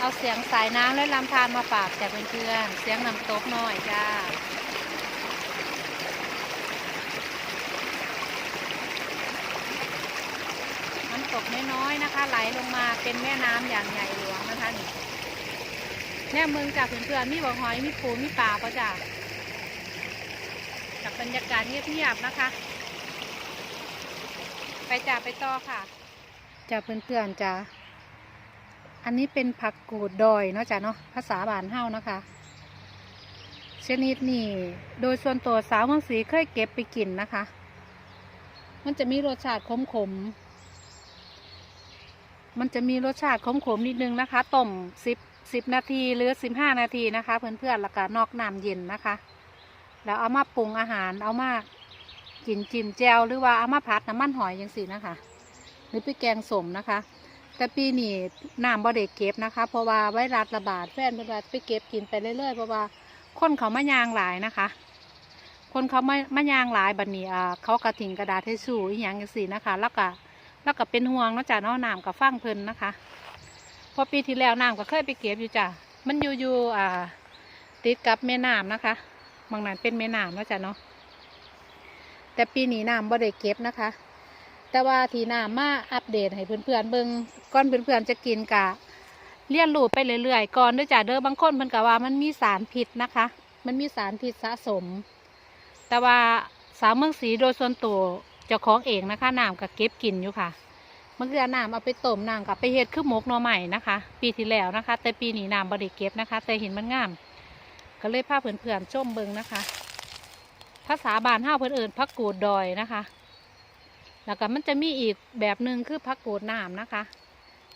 เอาเสียงสายน้ำและลำธารมาฝากจากเพื่อนๆเสียงน้ำตกหน่อยจ้าน้ำตกน้อยๆนะคะ ไหลลงมาเป็นแม่น้ำอย่างใหญ่หลวงนะคะนี่แน่เมืองจากเพื่อนๆมีบ่อหอยมีปูมีปลาปะจ้ะกับบรรยากาศเงียบๆนะคะ ไปจ้าไปต่อค่ะจ้าเพื่อนๆจ้า อันนี้เป็นผักกูดดอยเนาะจ้ะเนาะภาษาบ้านเฮ้านะคะ ชนิดนี้โดยส่วนตัวสาวเมืองศรีเคยเก็บไปกินนะคะ มันจะมีรสชาติขมๆมันจะมีรสชาติขมๆนิดนึงนะคะต้มสิบสิบนาทีหรือสิบห้านาทีนะคะ เพื่อนๆแล้วก็นอกน้ำเย็นนะคะ แล้วเอามาปรุงอาหารเอามากินจิ้มแจวหรือว่าเอามาผัดน้ำมันหอยอย่างสีนะคะ หรือไปแกงสมนะคะ แต่ปีนี้น้ำบ่ได้เก็บนะคะ เพราะว่าไวรัสระบาดแฟนเพิ่นว่าไปเก็บกินไปเรื่อยๆเพราะว่าคนเขามายางหลายนะคะ คนเขามามายางหลายบัดนี้อ่าเขากระถิ่งกระดาษให้สู้อหย่างอย่างสีนะคะ แล้วก็แล้วก็เป็นห่วงเนาะจ้ะเนาะน้ำกับฟังเพิ่นนะคะพอปีที่แล้วน้ำก็เคยไปเก็บอยู่จ้ะมันอยู่อยู่อ่าติดกับแม่น้ำนะคะบางนั้นเป็นแม่น้ำเนาะจ้ะเนาะแต่ปีนี้น้ำบ่ได้เก็บนะคะ แต่ว่าที่น้ำมาอัปเดตให้เพื่อนๆเบิ่งก่อนเพื่อนๆจะกินกะเลียนรูปไปเรื่อยๆก่อนด้วยจ้ะเด้อบางคนเพิ่นกะว่ามันมีสารพิษนะคะ มันมีสารพิษสะสม แต่ว่าสาวเมืองศรีโดยส่วนตัวเจ้าของเองนะคะน้ำก็เก็บกินอยู่ค่ะเมันคือน้ำเอาไปต้มน้ำกับไปเฮ็ดคือหมกหน่อใหม่นะคะ ปีที่แล้วนะคะ แต่ปีนี้น้ำบ่ได้เก็บนะคะ แต่เห็นมันงาม ก็เลยพาเพื่อนๆชมเบิงนะคะ ภาษาบานห้าเพื่อนเอิญพักกูดดอยนะคะ แล้วก็มันจะมีอีกแบบหนึ่งคือพักกูดน้ำนะคะ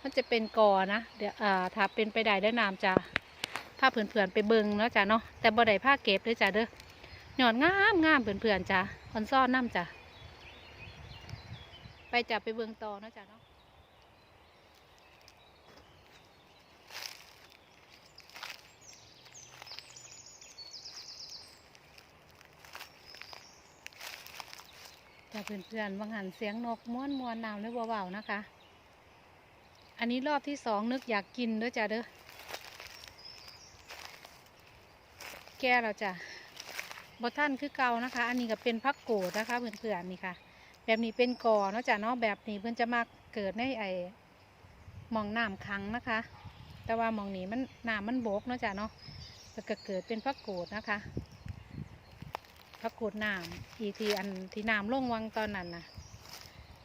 มันจะเป็นกอนะเดี๋ยวถ้าเป็นไปได้ได้น้ำจะผ้าเผื่อนๆไปเบิงเนาะจ้ะเนาะแต่บ่ได้ผ้าเก็บเลยจ้ะเด้อหยอดงามงามเผื่อนๆจ้ะคอนซ่อนน้ำจ้ะไปจับไปเบิงต่อเนาะจ้ะเนาะ จ้าเพื่อนๆวังหันเสียงนกม้วนมวนๆนาวหรือเบาๆนะคะ อันนี้รอบที่สองนึกอยากกินด้วยจ้ะเด้อ แก่แล้วจ้ะบท่านคือเก่านะคะ อันนี้ก็เป็นพักโกดนะคะเพื่อนๆนี่ค่ะ แบบนี้เป็นกอเนาะจ้ะเนาะแบบนี้เพื่อนจะมาเกิดในไอหมองน้ำคังนะคะ แต่ว่ามองนี้มันน้ำมันโบกเนาะจ้ะเนาะแล้วก็เกิดเป็นพักโกดนะคะ พักกูดน้ำอีทีอันที่น้ำลงวังตอนนั้นนะ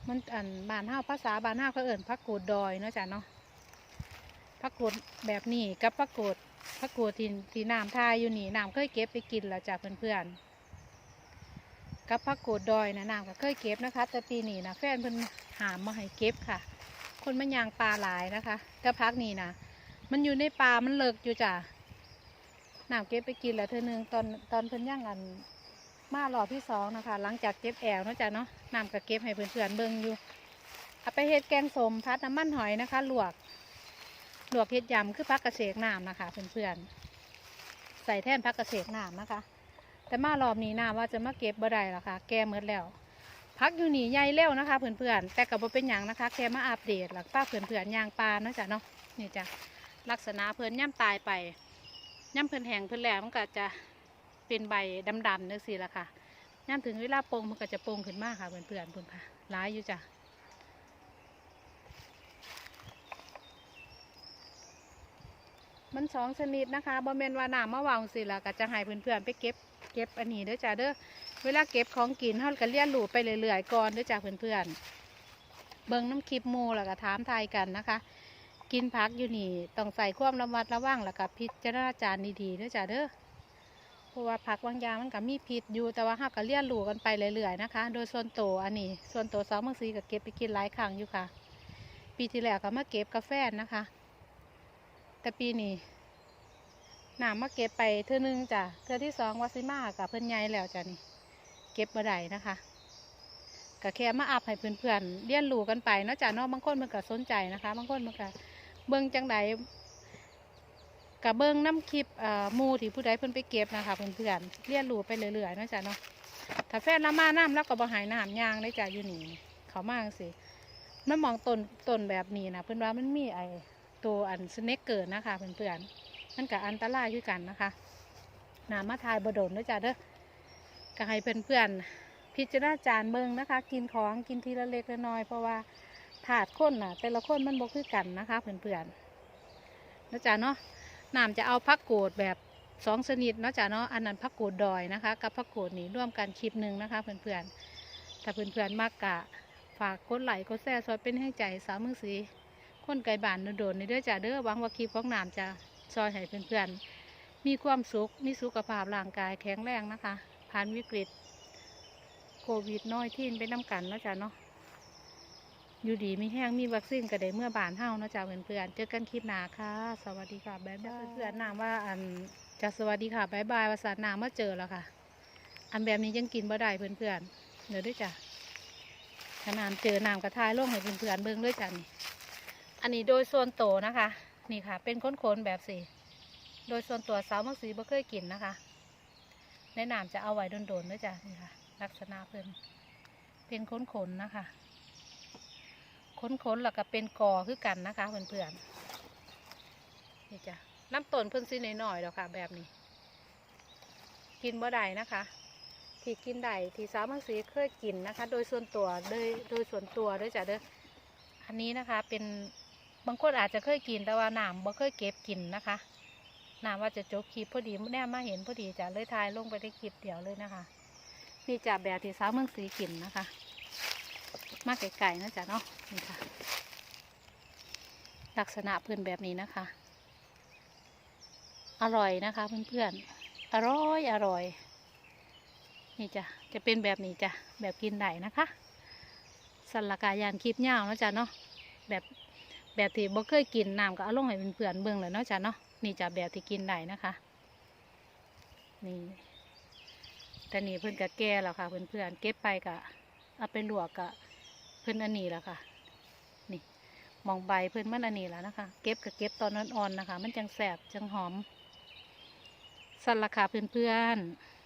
มันอันบานเฮาภาษาบานเฮาเขาเอิ่นพักกูดดอยเนาะจ้ะเนาะพักกูดแบบนี้กับพักกูดพักกูดที่ที่น้ำทายอยู่นี่น้ำเคยเก็บไปกินแล้วจ้ะเพื่อนๆกับพักกูดดอยนะน้ำก็เคยเก็บนะคะ แต่ปีนี้นะแฟนเพิ่นหามมาให้เก็บค่ะ คนมันยางปลาหลายนะคะแต่พักนี้นะมันอยู่ในปลามันเลิกอยู่จ้ะน้ำเก็บไปกินแล้วเธอหนึ่งตอนตอนเพิ่นย่างอัน มารอบที่สองนะคะ หลังจากเก็บแอวเนาะจ้ะเนาะน้ำก็เก็บให้เพื่อนๆเบิ่งอยู่เอาไปเฮ็ดแกงสมพัดน้ำมันหอยนะคะ ลวก ลวกเฮ็ดยำคือพักกระเสกน้ำนะคะ เพื่อนๆใส่แท่นพักกระเสกน้ำนะคะ แต่มารอบนี้น้ำว่าจะมาเก็บบ่ได้หรอคะแกเมดแล้ว พักอยู่นี่ใหญ่เร็วนะคะ เพื่อนๆแต่กับบ่เป็นหยังนะคะแค่มาอัปเดตหลักป้าเพื่อนๆยางปลาเนาะจ้ะเนาะนี่จ้ะลักษณะเพื่อนย่ำตายไปย่ำเพื่อนแหงเพื่อนแหลมมันก็จะ เป็นใบดำๆนึกสิละค่ะย่ำถึงเวลาโปงมันก็จะโปงขึ้นมากค่ะเพื่อนๆเพื่อนค่ะร้ายอยู่จ้ะมันสองชนิดนะคะบอเมนวาน้ำมะวางสิละก็จะให้เพื่อนๆไปเก็บเก็บอันนี้เด้อจ้ะเด้อเวลาเก็บของกินเฮาก็เลี้ยนหลูไปเรื่อยๆก่อนเด้อจ้ะเพื่อนๆเบิ่งน้ำคลิปมูแล้วก็ถามทายกันนะคะ กินพักอยู่นี่ต้องใส่ความระมัดระวังแล้วก็พิจารณาจารย์ดีๆเด้อจ้ะเด้อ เพราะว่าผักบางอย่างมันก็มีพิษอยู่แต่ว่าเราก็เลี้ยนหลูกันไปเรื่อยๆนะคะ โดยส่วนโตวอันนี้ ส่วนโตวสองบางสีก็เก็บไปกินหลายครั้งอยู่ค่ะ ปีที่แล้วก็มาเก็บกาแฟนะคะ แต่ปีนี้หนามาเก็บไปเทื่อนึงจ้ะเทื่อที่สองวาซิมากับเพื่อนใหญ่แล้วจ้ะนี่ เก็บมาได้นะคะก็แค่มาอัพให้เพื่อนๆเลี้ยนหลูกันไปเนาะจ้ะเนาะบางคนมันก็สนใจนะคะ บางคนมันก็เบิ่งจังใด กับเบิ้งน้ำคลิปมูที่ผู้ใดเพิ่นไปเก็บนะคะเพื่อนๆเรียนรู้ไปเรื่อยๆนะจ้ะเนาะถ้าแฟนละมาน้ำแล้วก็บ่หายน้ำยางได้จ้ะอยู่นี่เขามาจังสิมันมองต้นต้นแบบนี้นะเพิ่อนว่ามันมีไอตัวอันสเนกเกิดนะคะเพื่อนๆมันกับอันตรายคือกันนะคะน้ำมาทายบโดนด้วยจ้ะเด้อก็ให้เพื่อนๆพิจารณาจานเบิงนะคะ กินของกินทีละเล็กละน้อย เพราะว่าถาดข้นน่ะ แต่ละคนมันบ่คือกันนะคะเพื่อนๆนะจ๊ะเนาะ น้ำจะเอาพักโกดแบบสองชนิดเนาะจ๊ะเนาะอันนั้นพักโกดดอยนะคะ กับพักโกดนี่ร่วมกันคลิปหนึ่งนะคะ เพื่อนๆถ้าเพื่อนๆมากกะฝากกดไลค์กดแชร์ซอยเป็นให้ใจสาวมือสีคนไกลบ้านโดนในเด้อจ้ะเด้อหวังว่าคลิปของน้ำจะซอยให้เพื่อนๆมีความสุขมีสุขภาพร่างกายแข็งแรงนะคะ ผ่านวิกฤตโควิดน้อยที่นไปน้ำกันเนาะจ๊ะเนาะ อยู่ดีมีแห้งมีวัคซีนก็ได้เมื่อบานเฮาเนาะจ๊ะเพื่อนๆเจอกันคลิปหน้าค่ะ สวัสดีค่ะบ๊ายบายเพื่อนๆนามว่าอันจะสวัสดีค่ะบ๊ายบายภาษานามาเจอแล้วค่ะ อันแบบนี้ยังกินบ่ได้เพื่อนๆเดี๋ยวด้วยจ้ะขนาดเจอน้ำกระทายลงให้เพื่อนๆเบิ่งด้วยจ้ะนี่อันนี้โดยส่วนโตวนะคะ นี่ค่ะ เป็นค้นๆแบบสีโดยส่วนตัวสาวมักสีบ่เคยกินนะคะแนะนำจะเอาไว้โดนๆด้วยจ้ะนี่ค่ะ ลักษณะเพิ่นเป็นค้นๆนะคะ ค้นๆแล้วก็เป็นกอคือกันนะคะเพื่อนๆนี่จ้ะน้ำต้นเพิ่นสิหน่อยๆดอกค่ะ แบบนี้ กินบ่ได้นะคะ ที่กินได้ที่สาวมักสีเคยกินนะคะ โดยส่วนตัวโดยโดยส่วนตัวด้วยจ้ะเด้ออันนี้นะคะ เป็นบางคนอาจจะเคยกินแต่ว่าน้ำบ่เคยเก็บกินนะคะน้ำว่าจะจบคลิปพอดีแน่มาเห็นพอดีจ้ะเลยทายลงไปในคลิปเดียวเลยนะคะนี่จ้ะแบบที่สาวเมืองสีกินนะคะ มาไก่ๆนะจ๊ะเนาะนี่ค่ะ ลักษณะเพื่อนแบบนี้นะคะ อร่อยนะคะเพื่อนๆ อร่อยอร่อย นี่จ้ะจะเป็นแบบนี้จ้ะแบบกินได้นะคะสันลกายานคลิปยาวเนาะจ๊ะเนาะแบบแบบที่บ่เคยกินน้ำก็เอาลงให้เพื่อนๆเบิ่งเลยเนาะจ๊ะเนาะนี่จ้ะแบบที่กินได้นะคะนี่แต่นี่เพื่อนก็แก่แล้วค่ะเพื่อนๆเก็บไปกะเอาไปลวกกะ พิ่นอันนี้แล้วค่ะ นี่มองใบเพิ่นมันอันนี้แล้วนะคะ เก็บกับเก็บตอนอ่อนๆนะคะ มันจังแสบจังหอมสันราคาเพื่อนๆ